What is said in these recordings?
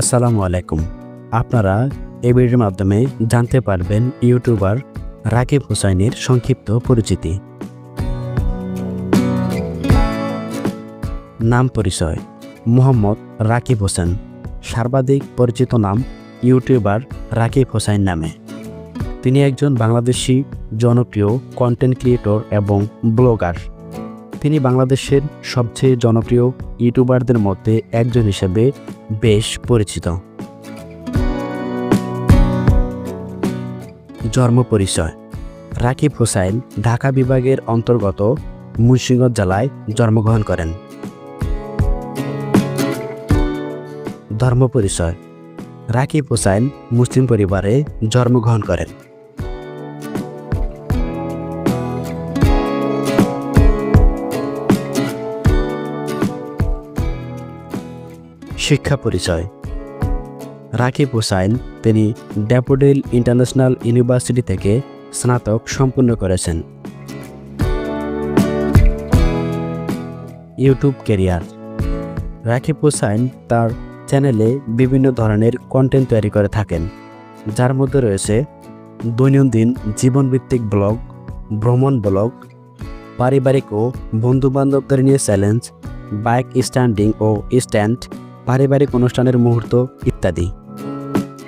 আসসালামু আলাইকুম। আপনারা এই ভিডিওর মাধ্যমে জানতে পারবেন ইউটিউবার রাকিব হুসাইনের সংক্ষিপ্ত পরিচিতি। নাম পরিচয়, মোহাম্মদ রাকিব হোসেন। সর্বাধিক পরিচিত নাম ইউটিউবার রাকিব হোসাইন নামে। তিনি একজন বাংলাদেশি জনপ্রিয় কন্টেন্ট ক্রিয়েটর এবং ব্লগার তিনি বাংলাদেশের সবচেয়ে জনপ্রিয় ইউটিউবারদের মধ্যে একজন হিসেবে বেশ পরিচিত। জন্ম পরিচয়। রাকিব হোসাইন ঢাকা বিভাগের অন্তর্গত মুন্সিগঞ্জ জেলায় জন্মগ্রহণ করেন। ধর্ম পরিচয়। রাকিব হোসাইন মুসলিম পরিবারে জন্মগ্রহণ করেন। শিক্ষা পরিচয়। রাকিব হোসাইন, তিনি ড্যাপোডিল ইন্টারন্যাশনাল ইউনিভার্সিটি থেকে স্নাতক সম্পূর্ণ করেছেন। YouTube career. রাকিব হোসাইন তার চ্যানেলে বিভিন্ন ধরনের কন্টেন্ট তৈরি করে থাকেন, যার মধ্যে রয়েছে দৈনন্দিন জীবনভিত্তিক ব্লগ, ভ্রমণ ব্লগ, পারিবারিক ও বন্ধুবান্ধবদের নিয়ে চ্যালেঞ্জ বাইক স্ট্যান্ডিং ও স্ট্যান্ড পারিবারিক অনুষ্ঠানের মুহূর্ত ইত্যাদি।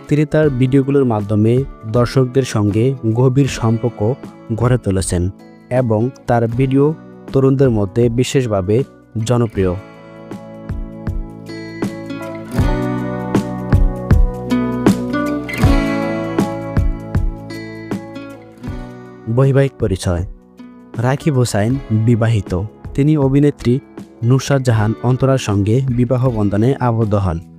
তিনি তার ভিডিওগুলোর মাধ্যমে দর্শকদের সঙ্গে গভীর সম্পর্ক গড়ে তুলেছেন এবং তার ভিডিও তরুণদের মধ্যে বিশেষভাবে জনপ্রিয়। বৈবাহিক পরিচয়। রাকিব হোসাইন বিবাহিত। তিনি অভিনেত্রী নুসরাত জাহান অন্তরার সঙ্গে বিবাহ বন্ধনে আবদ্ধ হন।